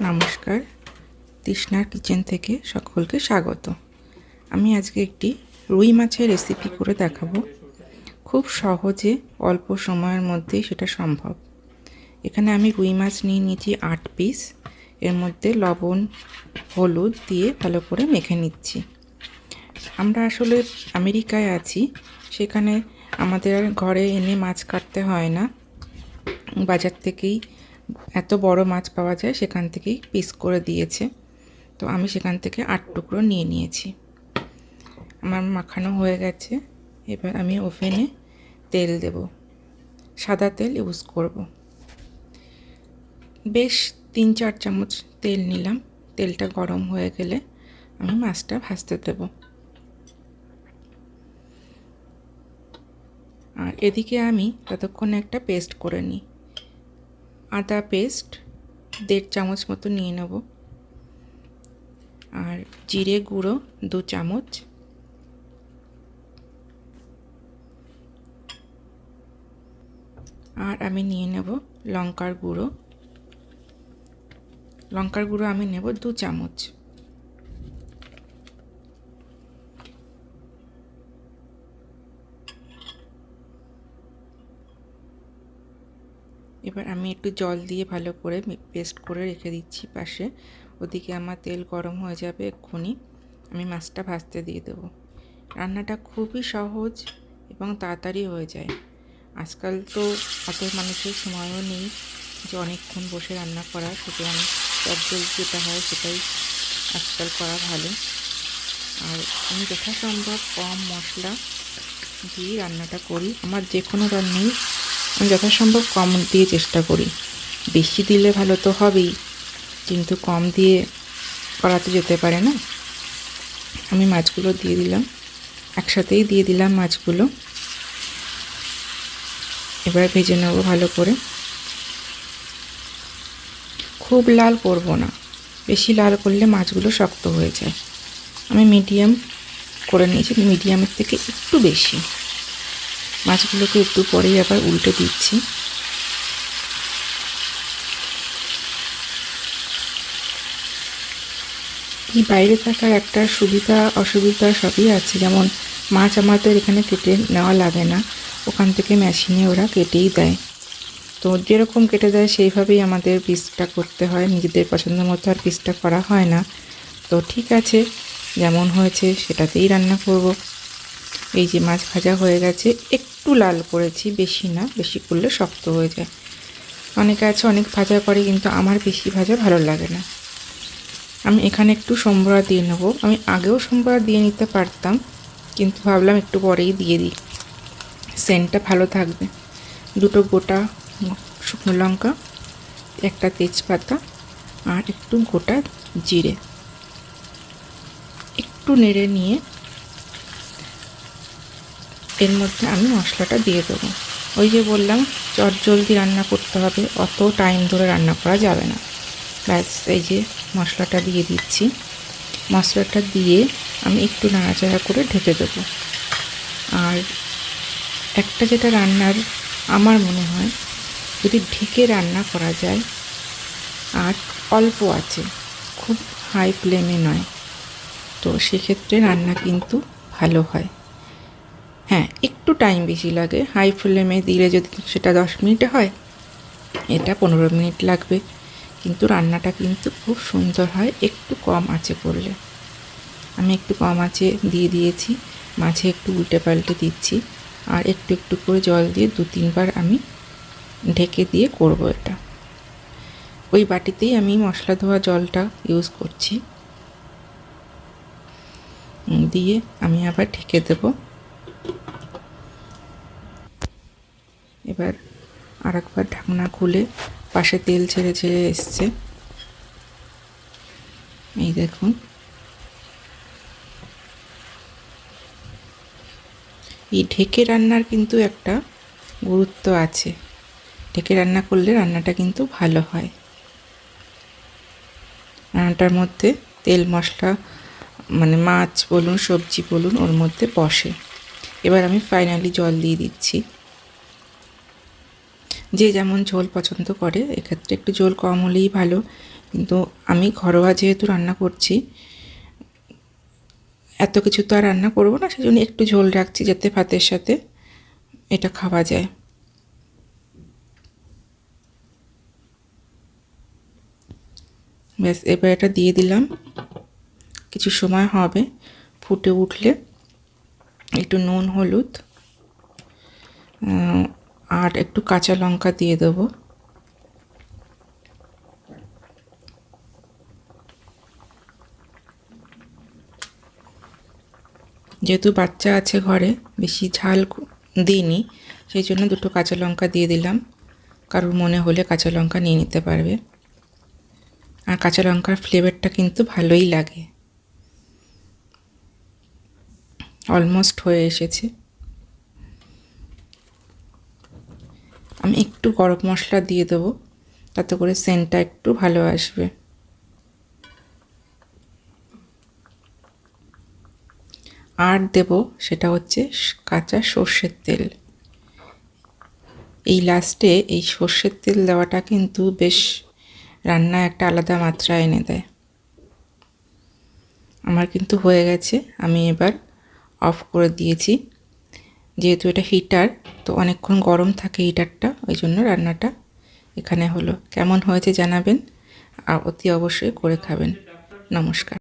নমস্কার। তৃষ্ণার কিচেন থেকে সকলকে স্বাগত। আমি আজকে একটি রুই মাছের রেসিপি করে দেখাবো। খুব সহজে অল্প সময়ের মধ্যেই সেটা সম্ভব। এখানে আমি রুই মাছ নিয়ে নিয়েছি আট পিস এর মধ্যে লবণ, হলুদ দিয়ে ভালো করে মেখে নিচ্ছি। আমরা আসলে আমেরিকায় আছি, সেখানে আমাদের ঘরে এনে মাছ কাটতে হয় না। বাজার থেকেই এত বড় মাছ পাওয়া যায় সেখান থেকেই পিস করে দিয়েছে। তো আমি সেখান থেকে আট টুকরো নিয়ে নিয়েছি। আমার মাখানো হয়ে গেছে। এবার আমি ওভেনে তেল দেব। সাদা তেল ইউজ করব। বেশ তিন চার চামচ তেল নিলাম। তেলটা গরম হয়ে গেলে আমি মাছটা ভাজতে দেব। আর এদিকে আমি ততক্ষণে একটা পেস্ট করে নিই। আদা পেস্ট দেড় চামচ মতো নিয়ে নেব। আর জিরে গুঁড়ো দু চামচ। আর আমি নিয়ে নেব লঙ্কার গুঁড়ো। লঙ্কার গুঁড়ো আমি নেব দু চামচ। এবার আমি একটু জল দিয়ে ভালো করে পেস্ট করে রেখে দিচ্ছি পাশে। ওদিকে আমার তেল গরম হয়ে যাবে এক্ষুনি। আমি মাছটা ভাজতে দিয়ে দেবো। রান্নাটা খুবই সহজ এবং তাড়াতাড়ি হয়ে যায়। আজকাল তো অত মানুষের সময়ও নেই যে অনেকক্ষণ বসে রান্না করা। সুতরাং চটজল যেটা হয় সেটাই আজকাল করা ভালো। আর আমি যথাসম্ভব কম মশলা দিয়ে রান্নাটা করি। আমার যে কোনো রান্নাই যথাসম্ভব কম দিয়ে চেষ্টা করি। বেশি দিলে ভালো তো হবেই, কিন্তু কম দিয়ে করাতে যেতে পারে না। আমি মাছগুলো দিয়ে দিলাম, একসাথেই দিয়ে দিলাম মাছগুলো। এবার ভেজে নেব ভালো করে। খুব লাল করব না, বেশি লাল করলে মাছগুলো শক্ত হয়ে যায়। আমি মিডিয়াম করে নিয়েছি, মিডিয়ামের থেকে একটু বেশি। মাছগুলোকে একটু পরেই আবার উল্টে দিচ্ছি। এই বাইরে থাকার একটা সুবিধা, অসুবিধা সবই আছে। যেমন মাছ আমাদের এখানে কেটে নেওয়া লাগে না। ওখান থেকে মেশিনে ওরা কেটেই দেয়। তো যেরকম কেটে দেয়, সেইভাবেই আমাদের পিসটা করতে হয়। নিজেদের পছন্দ মতো আর পিসটা করা হয় না। তো ঠিক আছে, যেমন হয়েছে সেটাতেই রান্না করব। এই যে মাছ ভাজা হয়ে গেছে, একটু লাল করেছি, বেশি না, বেশি করলে শক্ত হয়ে যায়। অনেকে আছে অনেক ভাজা করে, কিন্তু আমার বেশি ভাজা ভালো লাগে না। আমি এখানে একটু সম্বরা দিয়ে নেব। আমি আগেও সম্বরা দিয়ে নিতে পারতাম, কিন্তু ভাবলাম একটু পরেই দিয়ে দিই। সেন্টটা ভালো থাকবে। দুটো গোটা শুকনো লঙ্কা, একটা তেজপাতা আর একটু গোটা জিরে। একটু নেড়ে নিয়ে এর মধ্যে আমি মশলাটা দিয়ে দেবো। ওই যে বললাম, চট জলদি রান্না করতে হবে, অত টাইম ধরে রান্না করা যাবে না। ব্যাস, এই যে মশলাটা দিয়ে দিচ্ছি। মশলাটা দিয়ে আমি একটু নাড়াচাড়া করে ঢেকে দেবো। আর একটা যেটা রান্নার আমার মনে হয়, যদি ঢেকে রান্না করা যায়, আর অল্প আছে, খুব হাই ফ্লেমে নয়, তো সেক্ষেত্রে রান্না কিন্তু ভালো হয়। হ্যাঁ একটু টাইম বেশি লাগে। হাই ফ্লেমে দিলে যদি সেটা দশ মিনিটে হয়, এটা পনেরো মিনিট লাগবে। কিন্তু রান্নাটা কিন্তু খুব সুন্দর হয়, একটু কম আছে করলে। আমি একটু কম আছে দিয়ে দিয়েছি, মাঝে একটু উল্টে পাল্টে দিচ্ছি। আর একটু একটু করে জল দিয়ে দু তিনবার আমি ঢেকে দিয়ে করব এটা। ওই বাটিতেই আমি মশলা ধোয়া জলটা ইউজ করছি। দিয়ে আমি আবার ঢেকে দেব এবার আরেকবার ঢাকনা খুলে পাশে তেল ছেড়ে ছেড়ে এসছে। এই দেখুন। এই ঢেকে রান্নার কিন্তু একটা গুরুত্ব আছে। ঢেকে রান্না করলে রান্নাটা কিন্তু ভালো হয়। রান্নাটার মধ্যে তেল মশলা মানে মাছ বলুন, সবজি বলুন, ওর মধ্যে বসে। এবার আমি ফাইনালি জল দিয়ে দিচ্ছি। যে যেমন ঝোল পছন্দ করে, এক্ষেত্রে একটু ঝোল কম হলেই ভালো। কিন্তু আমি ঘরোয়া যেহেতু রান্না করছি, এত কিছু তো আর রান্না করব না, সেজন্য একটু ঝোল রাখছি যাতে ভাতের সাথে এটা খাওয়া যায়। ব্যাস, এবার এটা দিয়ে দিলাম। কিছু সময় হবে ফুটে উঠলে। একটু নুন, হলুদ আর একটু কাঁচা লঙ্কা দিয়ে দেবো। যেহেতু বাচ্চা আছে ঘরে, বেশি ঝাল দিইনি, সেই জন্য দুটো কাঁচা লঙ্কা দিয়ে দিলাম। কারোর মনে হলে কাঁচা লঙ্কা নিয়ে নিতে পারবে। আর কাঁচা লঙ্কার ফ্লেভারটা কিন্তু ভালোই লাগে। অলমোস্ট হয়ে এসেছে। আমি একটু গরম মশলা দিয়ে দেবো, তাতে করে সেন্টটা একটু ভালো আসবে। আর দেব সেটা হচ্ছে কাঁচা সর্ষের তেল। এই লাস্টে এই সর্ষের তেল দেওয়াটা কিন্তু বেশ রান্না একটা আলাদা মাত্রা এনে দেয়। আমার কিন্তু হয়ে গেছে, আমি এবার অফ করে দিয়েছি। যেহেতু এটা হিটার তো অনেকক্ষণ গরম থাকে হিটারটা ওই জন্য রান্নাটা এখানে হলো। কেমন হয়েছে জানাবেন, আর অতি অবশ্যই করে খাবেন। নমস্কার।